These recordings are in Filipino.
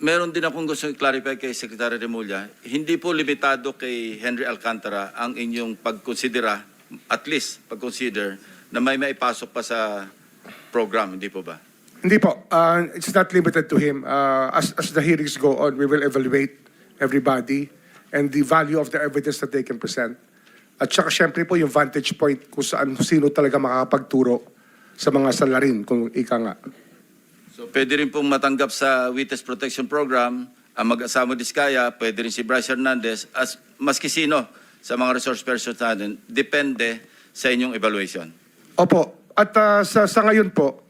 meron din akong gusto i-clarify kay Secretary Remulla. Hindi po limitado kay Henry Alcantara ang inyong pagkonsidera, at least pag-consider, na may maipasok pa sa program, hindi po ba? Hindi po. Uh, it's not limited to him. Uh, as, as the hearings go on, we will evaluate everybody and the value of the evidence that they can present. At saka syempre po yung vantage point kung saan sino talaga makakapagturo sa mga salarin, kung ika nga. So pwede rin pong matanggap sa Witness Protection Program ang mag-asama Diskaya, pwede rin si Bryce Hernandez, as maski sino sa mga resource persons natin, depende sa inyong evaluation. Opo. At uh, sa, sa ngayon po,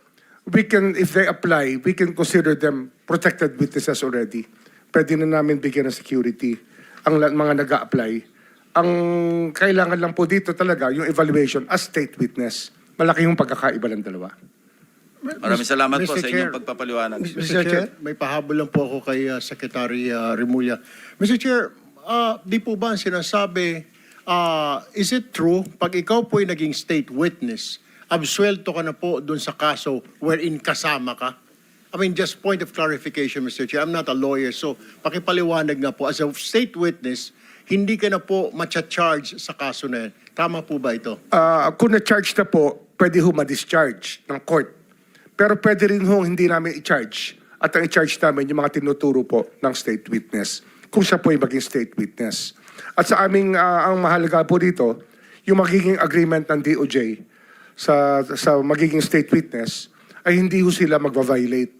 we can, if they apply, we can consider them protected witnesses already. Pwede na namin bigyan ng security ang mga nag apply Ang kailangan lang po dito talaga, yung evaluation as state witness. Malaki yung pagkakaiba ng dalawa. Maraming salamat po Mr. sa Chair. inyong pagpapaliwanag. Mr. Chair, may pahabol lang po ako kay uh, Secretary uh, Remulla. Mr. Chair, uh, di po ba ang sinasabi, uh, is it true, pag ikaw po ay naging state witness, absuelto ka na po dun sa kaso wherein kasama ka? I mean, just point of clarification, Mr. Chair. I'm not a lawyer, so pakipaliwanag nga po. As a state witness, hindi ka na po matcha-charge sa kaso na yan. Tama po ba ito? Ah, kung na-charge na po, pwede ho ma-discharge ng court. Pero pwede rin ho hindi namin i-charge. At ang i-charge namin yung mga tinuturo po ng state witness. Kung siya po ay maging state witness. At sa aming, ah, ang mahalaga po dito, yung magiging agreement ng DOJ sa, sa magiging state witness, ay hindi ho sila magva-violate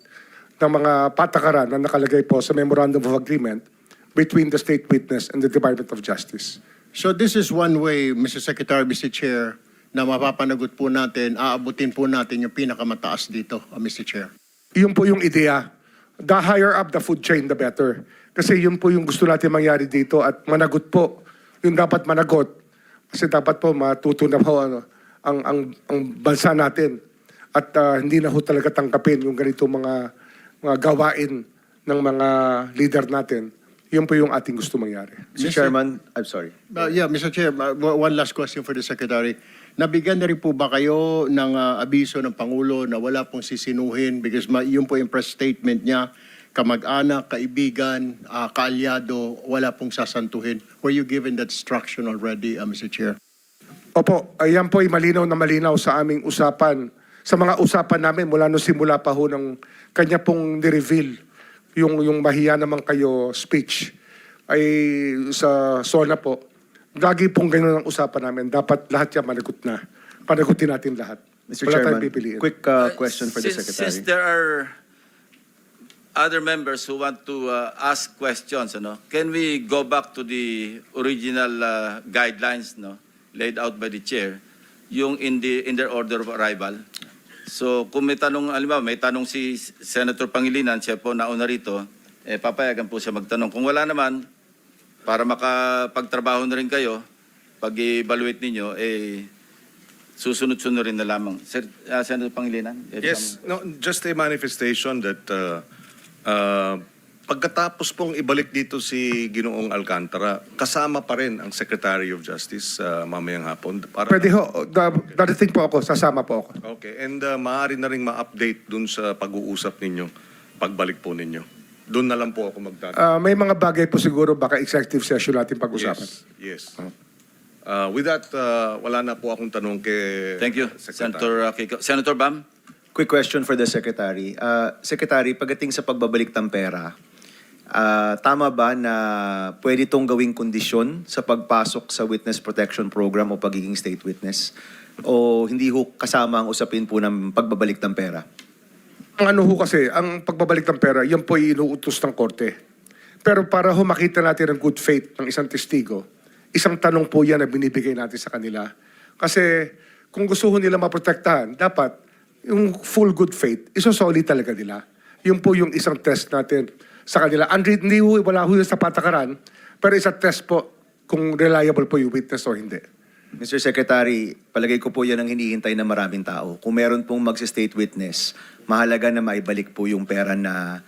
ng mga patakaran na nakalagay po sa Memorandum of Agreement between the state witness and the Department of Justice. So this is one way, Mr. Secretary, Mr. Chair, na mapapanagot po natin, aabutin po natin yung pinakamataas dito, uh, Mr. Chair. Yun po yung ideya. The higher up the food chain, the better. Kasi yun po yung gusto natin mangyari dito at managot po. Yung dapat managot. Kasi dapat po matuto na po ano, ang, ang, ang bansa natin. At ah, hindi na ho talaga tangkapin yung ganito mga, mga gawain ng mga leader natin. Yun po yung ating gusto mangyari. Mr. Mr. Chairman, I'm sorry. Uh, yeah, Mr. Chair, uh, one last question for the Secretary. Nabigyan na rin po ba kayo ng uh, abiso ng Pangulo na wala pong sisinuhin because ma- yun po yung press statement niya, kamag-anak, kaibigan, uh, kaalyado, wala pong sasantuhin. Were you given that instruction already, uh, Mr. Chair? Opo, ayan po ay malinaw na malinaw sa aming usapan. Sa mga usapan namin mula nung simula pa ho ng kanya pong ni-reveal yung, yung mahiya naman kayo speech ay sa SONA po. Lagi pong ganun ang usapan namin. Dapat lahat yan managot na. Panagutin natin lahat. Mr. Wala tayong Chairman, pipiliin. quick uh, question for the Since- Secretary. Since there are other members who want to uh, ask questions, ano, can we go back to the original uh, guidelines no, laid out by the chair, yung in, the, in their order of arrival? So kung may tanong, alam mo, may tanong si Senator Pangilinan, siya po nauna rito, eh, papayagan po siya magtanong. Kung wala naman, para makapagtrabaho na rin kayo, pag-evaluate ninyo, eh, susunod-sunod rin na lamang. Sir, uh, Senator Pangilinan? Yes, no, just a manifestation that uh, uh, pagkatapos pong ibalik dito si Ginoong Alcantara, kasama pa rin ang Secretary of Justice uh, mamayang hapon. Para Pwede ho, da, darating po ako, sasama po ako. Okay, and uh, maaari na rin ma-update dun sa pag-uusap ninyo, pagbalik po ninyo. Doon na lang po ako magtatanong. Ah, may mga bagay po siguro baka executive session natin pag-usapan. Yes, yes. Uh, with that, uh, wala na po akong tanong kay Thank you, Secretary. Senator uh, Kiko. Senator Bam? Quick question for the Secretary. Uh, Secretary, pagdating sa pagbabalik ng pera, ah, tama ba na pwede itong gawing kondisyon sa pagpasok sa Witness Protection Program o pagiging state witness? O hindi ho kasama ang usapin po ng pagbabalik ng pera? Ang ano ho kasi, ang pagbabalik ng pera, yan po ay inuutos ng korte. Pero para ho makita natin ang good faith ng isang testigo, isang tanong po yan na binibigay natin sa kanila. Kasi kung gusto ho nila maprotektahan, dapat yung full good faith, isosolid talaga nila. Yun po yung isang test natin sa kanila. And hindi ho, wala ho yun sa patakaran, pero isa test po kung reliable po yung witness o hindi. Mr. Secretary, palagay ko po yan ang hinihintay ng maraming tao. Kung meron pong mag-state witness, mahalaga na maibalik po yung pera na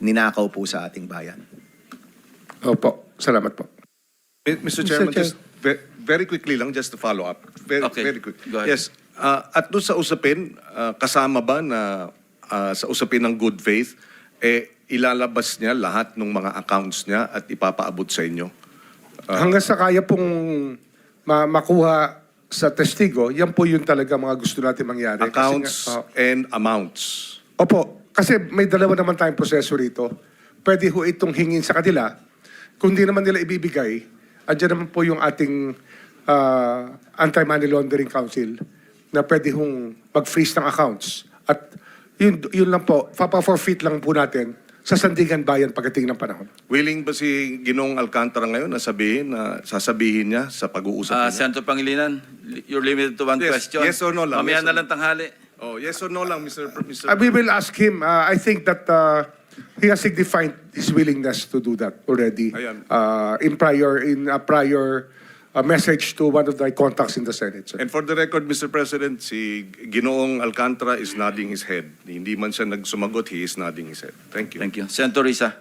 ninakaw po sa ating bayan. Opo, salamat po. Mr. Chairman, Chair. just ve- very quickly lang, just to follow up. Very, Okay, very quick. go ahead. Yes, uh, at doon sa usapin, uh, kasama ba na uh, sa usapin ng good faith, eh, ilalabas niya lahat ng mga accounts niya at ipapaabot sa inyo. Hanggang sa kaya pong ma- makuha sa testigo, yan po yun talaga mga gusto natin mangyari. Kasi Accounts nga- oh. and amounts. Opo, kasi may dalawa naman tayong proseso rito. Pwede ho itong hingin sa kanila. Kung di naman nila ibibigay, andyan naman po yung ating ah, Anti-Money Laundering Council na pwede hong mag-freeze ng accounts. At yun, yun lang po, papa-forfeit lang po natin sa Sandigan Bayan pagdating ng panahon. Willing ba si Ginong Alcantara ngayon na sabihin na sasabihin niya sa pag-uusap Uh, niya? Senator Pangilinan, you're limited to one Yes, question. yes or no lang, Mamaya yes na lang tanghali. Oh, yes or no lang, Mr. Pr- Mr. Uh, we will ask him. Uh, I think that uh, he has signified his willingness to do that already Ayan. uh, in prior in a prior uh, message to one of my contacts in the Senate. sir. And for the record, Mr. President, si Ginoong Alcantara is nodding his head. Hindi man siya nagsumagot, he is nodding his head. Thank you. Thank you. Senator Risa.